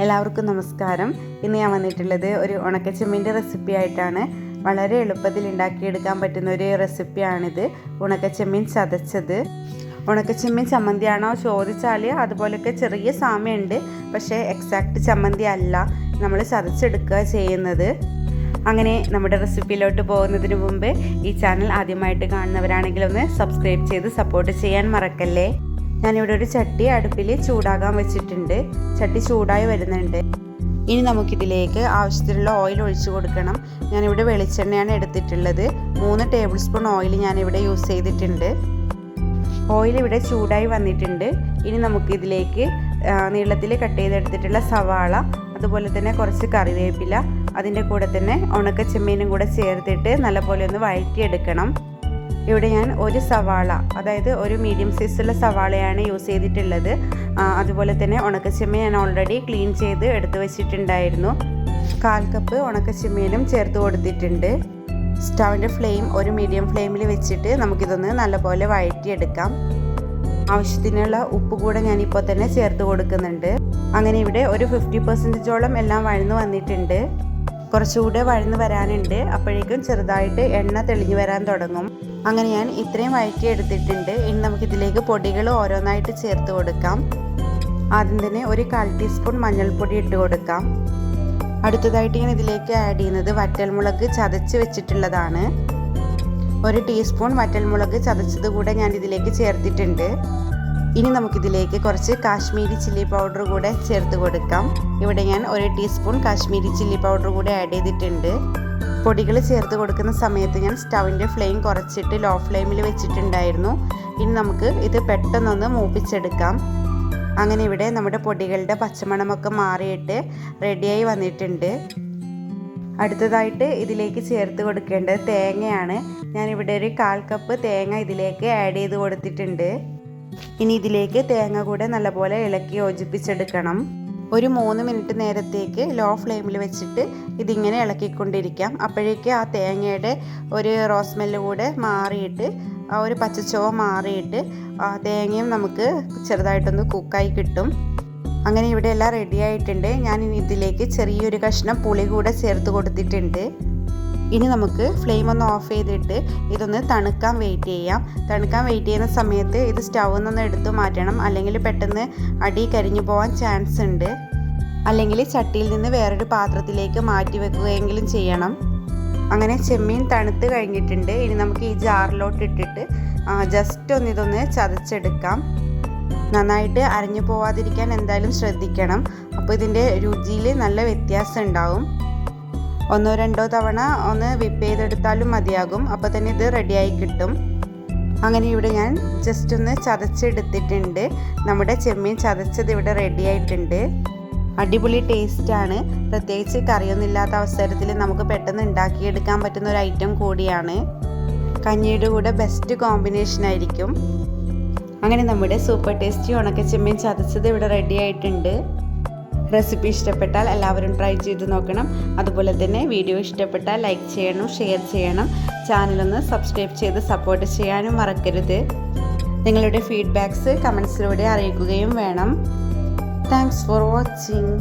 എല്ലാവർക്കും നമസ്കാരം. ഇന്ന് ഞാൻ വന്നിട്ടുള്ളത് ഒരു ഉണക്കച്ചെമ്മീന്റെ റെസിപ്പി ആയിട്ടാണ്. വളരെ എളുപ്പത്തിൽ ഉണ്ടാക്കിയെടുക്കാൻ പറ്റുന്ന ഒരു റെസിപ്പിയാണിത് ഉണക്കച്ചെമ്മീൻ ചതച്ചത്. ഉണക്കച്ചെമ്മീൻ ചമ്മന്തിയാണോ ചോദിച്ചാൽ അതുപോലെയൊക്കെ ചെറിയ സാമ്യമുണ്ട്. പക്ഷേ എക്സാക്റ്റ് ചമ്മന്തി അല്ല. നമ്മൾ ചതച്ചെടുക്കുക ചെയ്യുന്നത്. അങ്ങനെ നമ്മുടെ റെസിപ്പിയിലോട്ട് പോകുന്നതിന് മുമ്പ് ഈ ചാനൽ ആദ്യമായിട്ട് കാണുന്നവരാണെങ്കിൽ ഒന്ന് സബ്സ്ക്രൈബ് ചെയ്ത് സപ്പോർട്ട് ചെയ്യാൻ മറക്കല്ലേ? ഞാനിവിടെ ഒരു ചട്ടി അടുപ്പിൽ ചൂടാകാൻ വെച്ചിട്ടുണ്ട്. ചട്ടി ചൂടായി വരുന്നുണ്ട്. ഇനി നമുക്കിതിലേക്ക് ആവശ്യത്തിനുള്ള ഓയിൽ ഒഴിച്ചു കൊടുക്കണം. ഞാനിവിടെ വെളിച്ചെണ്ണയാണ് എടുത്തിട്ടുള്ളത്. മൂന്ന് ടേബിൾ സ്പൂൺ ഓയിൽ ഞാനിവിടെ യൂസ് ചെയ്തിട്ടുണ്ട്. ഓയിൽ ഇവിടെ ചൂടായി വന്നിട്ടുണ്ട്. ഇനി നമുക്കിതിലേക്ക് നീളത്തിൽ കട്ട് ചെയ്തെടുത്തിട്ടുള്ള സവാള അതുപോലെ തന്നെ കുറച്ച് കറിവേപ്പില അതിന്റെ കൂടെ തന്നെ ഉണക്ക ചെമ്മീനും കൂടെ ചേർത്തിട്ട് നല്ലപോലെ ഒന്ന് വഴറ്റിയെടുക്കണം. ഇവിടെ ഞാൻ ഒരു സവാള അതായത് ഒരു മീഡിയം സൈസുള്ള സവാളയാണ് യൂസ് ചെയ്തിട്ടുള്ളത്. അതുപോലെ തന്നെ ഉണക്കച്ചെമ്മ ഞാൻ ഓൾറെഡി ക്ലീൻ ചെയ്ത് എടുത്തു വെച്ചിട്ടുണ്ടായിരുന്നു. കാൽ കപ്പ് ഉണക്കച്ചെമ്മീനും ചേർത്ത് കൊടുത്തിട്ടുണ്ട്. സ്റ്റൗവിന്റെ ഫ്ലെയിം ഒരു മീഡിയം ഫ്ലെയിമിൽ വെച്ചിട്ട് നമുക്കിതൊന്ന് നല്ലപോലെ വഴറ്റിയെടുക്കാം. ആവശ്യത്തിനുള്ള ഉപ്പ് കൂടെ ഞാനിപ്പോൾ തന്നെ ചേർത്ത് കൊടുക്കുന്നുണ്ട്. അങ്ങനെ ഇവിടെ ഒരു ഫിഫ്റ്റി പെർസെന്റേജോളം എല്ലാം വഴന്നു വന്നിട്ടുണ്ട്. കുറച്ചുകൂടെ വഴന്ന് വരാനുണ്ട്. അപ്പോഴേക്കും ചെറുതായിട്ട് എണ്ണ തെളിഞ്ഞു വരാൻ തുടങ്ങും. അങ്ങനെ ഞാൻ ഇത്രയും വഴറ്റി എടുത്തിട്ടുണ്ട്. ഇനി നമുക്കിതിലേക്ക് പൊടികൾ ഓരോന്നായിട്ട് ചേർത്ത് കൊടുക്കാം. ആദ്യം തന്നെ ഒരു കാൽ ടീസ്പൂൺ മഞ്ഞൾപ്പൊടി ഇട്ട് കൊടുക്കാം. അടുത്തതായിട്ട് ഞാൻ ഇതിലേക്ക് ആഡ് ചെയ്യുന്നത് വറ്റൽമുളക് ചതച്ച് വെച്ചിട്ടുള്ളതാണ്. ഒരു ടീസ്പൂൺ വറ്റൽമുളക് ചതച്ചത് കൂടെ ഞാൻ ഇതിലേക്ക് ചേർത്തിട്ടുണ്ട്. ഇനി നമുക്കിതിലേക്ക് കുറച്ച് കാശ്മീരി ചില്ലി പൗഡർ കൂടെ ചേർത്ത് കൊടുക്കാം. ഇവിടെ ഞാൻ ഒരു ടീസ്പൂൺ കാശ്മീരി ചില്ലി പൗഡർ കൂടെ ആഡ് ചെയ്തിട്ടുണ്ട്. പൊടികൾ ചേർത്ത് കൊടുക്കുന്ന സമയത്ത് ഞാൻ സ്റ്റവിന്റെ ഫ്ലെയിം കുറച്ചിട്ട് ലോ ഫ്ലെയിമിൽ വെച്ചിട്ടുണ്ടായിരുന്നു. ഇനി നമുക്ക് ഇത് പെട്ടെന്നൊന്ന് മൂപ്പിച്ചെടുക്കാം. അങ്ങനെ ഇവിടെ നമ്മുടെ പൊടികളുടെ പച്ചമണമൊക്കെ മാറിയിട്ട് റെഡിയായി വന്നിട്ടുണ്ട്. അടുത്തതായിട്ട് ഇതിലേക്ക് ചേർത്ത് കൊടുക്കേണ്ടത് തേങ്ങയാണ്. ഞാനിവിടെ ഒരു കാൽ കപ്പ് തേങ്ങ ഇതിലേക്ക് ആഡ് ചെയ്ത് കൊടുത്തിട്ടുണ്ട്. ഇനി ഇതിലേക്ക് തേങ്ങ കൂടെ നല്ലപോലെ ഇളക്കി യോജിപ്പിച്ചെടുക്കണം. ഒരു മൂന്ന് മിനിറ്റ് നേരത്തേക്ക് ലോ ഫ്ലെയിമിൽ വെച്ചിട്ട് ഇതിങ്ങനെ ഇളക്കിക്കൊണ്ടിരിക്കാം. അപ്പോഴേക്ക് ആ തേങ്ങയുടെ ഒരു റോസ്മെല്ല് കൂടെ മാറിയിട്ട് ആ ഒരു പച്ചച്ചോവ മാറിയിട്ട് ആ തേങ്ങയും നമുക്ക് ചെറുതായിട്ടൊന്ന് കുക്കായി കിട്ടും. അങ്ങനെ ഇവിടെ എല്ലാം റെഡി ആയിട്ടുണ്ട്. ഞാൻ ഇനി ഇതിലേക്ക് ചെറിയൊരു കഷ്ണം പുളി കൂടെ ചേർത്ത് കൊടുത്തിട്ടുണ്ട്. ഇനി നമുക്ക് ഫ്ലെയിം ഒന്ന് ഓഫ് ചെയ്തിട്ട് ഇതൊന്ന് തണുക്കാൻ വെയിറ്റ് ചെയ്യാം. തണുക്കാൻ വെയിറ്റ് ചെയ്യുന്ന സമയത്ത് ഇത് സ്റ്റൗവിൽ നിന്ന് എടുത്തു മാറ്റണം. അല്ലെങ്കിൽ പെട്ടെന്ന് അടി കരിഞ്ഞു പോകാൻ ചാൻസ് ഉണ്ട്. അല്ലെങ്കിൽ ചട്ടിയിൽ നിന്ന് വേറൊരു പാത്രത്തിലേക്ക് മാറ്റി വെക്കുകയെങ്കിലും ചെയ്യണം. അങ്ങനെ ചെമ്മീൻ തണുത്ത് കഴിഞ്ഞിട്ടുണ്ട്. ഇനി നമുക്ക് ഈ ജാറിലോട്ട് ഇട്ടിട്ട് ജസ്റ്റ് ഒന്ന് ഇതൊന്ന് ചതച്ചെടുക്കാം. നന്നായിട്ട് അരഞ്ഞു പോവാതിരിക്കാൻ എന്തായാലും ശ്രദ്ധിക്കണം. അപ്പോൾ ഇതിന്റെ രുചിയിൽ നല്ല വ്യത്യാസം ഉണ്ടാവും. ഒന്നോ രണ്ടോ തവണ ഒന്ന് വിപ്പ് ചെയ്തെടുത്താലും മതിയാകും. അപ്പോൾ തന്നെ ഇത് റെഡിയായി കിട്ടും. അങ്ങനെ ഇവിടെ ഞാൻ ജസ്റ്റ് ഒന്ന് ചതച്ചെടുത്തിട്ടുണ്ട്. നമ്മുടെ ചെമ്മീൻ ചതച്ചത് ഇവിടെ റെഡി ആയിട്ടുണ്ട്. അടിപൊളി ടേസ്റ്റാണ് പ്രത്യേകിച്ച് കറിയൊന്നുമില്ലാത്ത അവസരത്തിൽ നമുക്ക് പെട്ടെന്ന് ഉണ്ടാക്കിയെടുക്കാൻ പറ്റുന്ന ഒരു ഐറ്റം കൂടിയാണ്. കഞ്ഞിയുടെ കൂടെ ബെസ്റ്റ് കോമ്പിനേഷൻ ആയിരിക്കും. അങ്ങനെ നമ്മുടെ സൂപ്പർ ടേസ്റ്റി ഉണക്കച്ചെമ്മീൻ ചതച്ചത് ഇവിടെ റെഡി ആയിട്ടുണ്ട്. റെസിപ്പി ഇഷ്ടപ്പെട്ടാൽ എല്ലാവരും ട്രൈ ചെയ്ത് നോക്കണം. അതുപോലെ തന്നെ വീഡിയോ ഇഷ്ടപ്പെട്ടാൽ ലൈക്ക് ചെയ്യണം ഷെയർ ചെയ്യണം. ചാനലൊന്ന് സബ്സ്ക്രൈബ് ചെയ്ത് സപ്പോർട്ട് ചെയ്യാനും മറക്കരുത്. നിങ്ങളുടെ ഫീഡ്ബാക്ക്സ് കമൻസിലൂടെ അറിയിക്കുകയും വേണം. Thanks for watching